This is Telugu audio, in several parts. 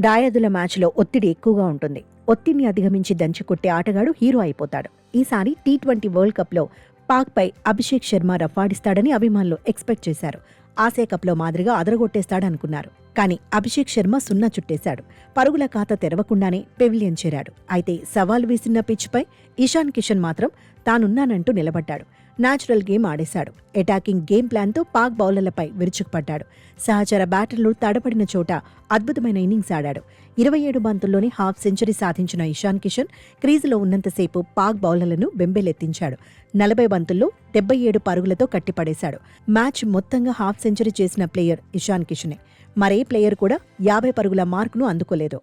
దాయాదుల మ్యాచ్లో ఒత్తిడి ఎక్కువగా ఉంటుంది. ఒత్తిడిని అధిగమించి దంచుకొట్టే ఆటగాడు హీరో అయిపోతాడు. ఈసారి టీ ట్వంటీ వరల్డ్ కప్లో పాక్పై అభిషేక్ శర్మ రఫాడిస్తాడని అభిమానులు ఎక్స్పెక్ట్ చేశారు. ఆసియా కప్లో మాదిరిగా అదరగొట్టేస్తాడనుకున్నారు. కానీ అభిషేక్ శర్మ సున్నా చుట్టేశాడు. పరుగుల ఖాతా తెరవకుండానే పెవిలియన్ చేరాడు. అయితే సవాల్ వేసిన పిచ్పై ఇషాన్ కిషన్ మాత్రం తానున్నానంటూ నిలబడ్డాడు. న్యాచురల్ గేమ్ ఆడేశాడు. అటాకింగ్ గేమ్ ప్లాన్తో పాక్ బౌలర్లపై విరుచుకుపడ్డాడు. సహచర బ్యాటర్లు తడపడిన చోట అద్భుతమైన ఇన్నింగ్స్ ఆడాడు. ఇరవై ఏడు బంతుల్లోనే హాఫ్ సెంచరీ సాధించిన ఇషాన్ కిషన్ క్రీజులో ఉన్నంతసేపు పాక్ బౌలర్లను బెంబేలెత్తించాడు. నలభై బంతుల్లో డెబ్బై ఏడు పరుగులతో కట్టిపడేశాడు. మ్యాచ్ మొత్తంగా హాఫ్ సెంచరీ చేసిన ప్లేయర్ ఇషాన్ కిషనే. మరే ప్లేయర్ కూడా యాభై పరుగుల మార్కును అందుకోలేదు.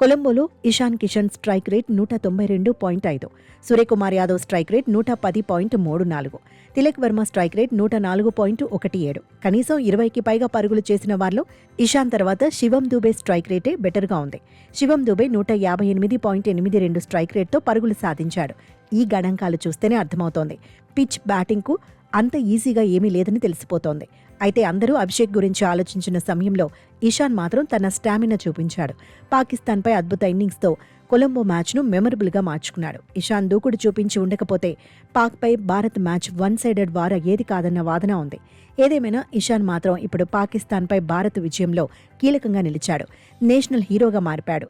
కొలంబోలో ఇషాన్ కిషన్ స్ట్రైక్ రేట్ నూట తొంభై రెండు పాయింట్ ఐదు సూర్యకుమార్ యాదవ్ స్ట్రైక్ రేట్ నూట పది పాయింట్ మూడు నాలుగు తిలక్ వర్మ స్ట్రైక్ రేట్ నూట నాలుగు పాయింట్ ఒకటి ఏడు. కనీసం ఇరవైకి పైగా పరుగులు చేసిన వారిలో ఇషాన్ తర్వాత శివం దుబే స్ట్రైక్ రేటే బెటర్గా ఉంది. శివం దుబే నూట యాభై ఎనిమిది పాయింట్ ఎనిమిది రెండు స్ట్రైక్ రేట్తో పరుగులు సాధించాడు. ఈ గణాంకాలు చూస్తేనే అర్థమవుతోంది. పిచ్ బ్యాటింగ్కు అంత ఈజీగా ఏమీ లేదని తెలిసిపోతోంది. అయితే అందరూ అభిషేక్ గురించి ఆలోచించిన సమయంలో ఇషాన్ మాత్రం తన స్టామినా చూపించాడు. పాకిస్తాన్పై అద్భుత ఇన్నింగ్స్తో కొలంబో మ్యాచ్ను మెమరబుల్గా మార్చుకున్నాడు. ఇషాన్ దూకుడు చూపించి ఉండకపోతే పాక్పై Bharat match one sided war ఏది కాదన్న వాదన ఉంది. ఏదేమైనా ఇషాన్ మాత్రం ఇప్పుడు పాకిస్తాన్పై భారత్ విజయంలో కీలకంగా నిలిచాడు. నేషనల్ హీరోగా మారిపాడు.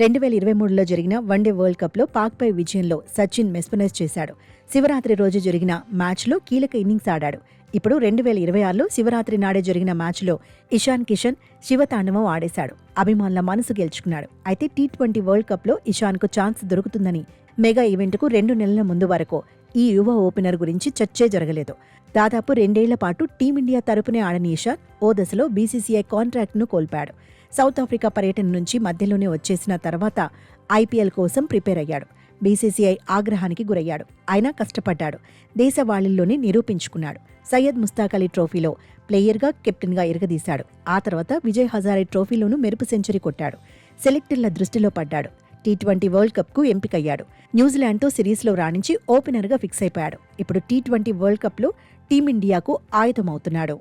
రెండు వేల ఇరవై మూడులో జరిగిన వన్డే వరల్డ్ కప్లో పాక్పై విజయంలో సచిన్ మెస్పనైజ్ చేశాడు. శివరాత్రి రోజు జరిగిన మ్యాచ్లో కీలక ఇన్నింగ్స్ ఆడాడు. ఇప్పుడు రెండు వేల ఇరవై ఆరులో శివరాత్రి నాడే జరిగిన మ్యాచ్లో ఇషాన్ కిషన్ శివతాండవం ఆడేశాడు. అభిమానుల మనసు గెలుచుకున్నాడు. అయితే టీ ట్వంటీ వరల్డ్ కప్లో ఇషాన్కు ఛాన్స్ దొరుకుతుందని మెగా ఈవెంట్కు రెండు నెలల ముందు వరకు ఈ యువ ఓపెనర్ గురించి చర్చే జరగలేదు. దాదాపు రెండేళ్ళ పాటు టీమిండియా తరపునే ఆడని ఇషాన్ ఓ దశలో బీసీసీఐ కాంట్రాక్ట్ను కోల్పాడు సౌత్ ఆఫ్రికా పర్యటన నుంచి మధ్యలోనే వచ్చేసిన తర్వాత ఐపీఎల్ కోసం ప్రిపేర్ అయ్యాడు. బీసీసీఐ ఆగ్రహానికి గురయ్యాడు. అయినా కష్టపడ్డాడు. దేశవాళీల్లోనే నిరూపించుకున్నాడు. సయ్యద్ ముస్తాక్ అలీ ట్రోఫీలో ప్లేయర్గా కెప్టెన్గా ఎరగదీశాడు ఆ తర్వాత విజయ్ హజారే ట్రోఫీలోనూ మెరుపు సెంచరీ కొట్టాడు. సెలెక్టర్ల దృష్టిలో పడ్డాడు. టీ ట్వంటీ వరల్డ్ కప్కు ఎంపికయ్యాడు. న్యూజిలాండ్తో సిరీస్లో రాణించి ఓపెనర్గా ఫిక్స్ అయిపోయాడు. ఇప్పుడు టీ ట్వంటీ వరల్డ్ కప్లో టీమిండియాకు ఆయుధమవుతున్నాడు.